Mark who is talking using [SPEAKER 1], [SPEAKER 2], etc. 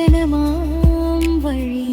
[SPEAKER 1] വിജനമാം വഴിയിൽ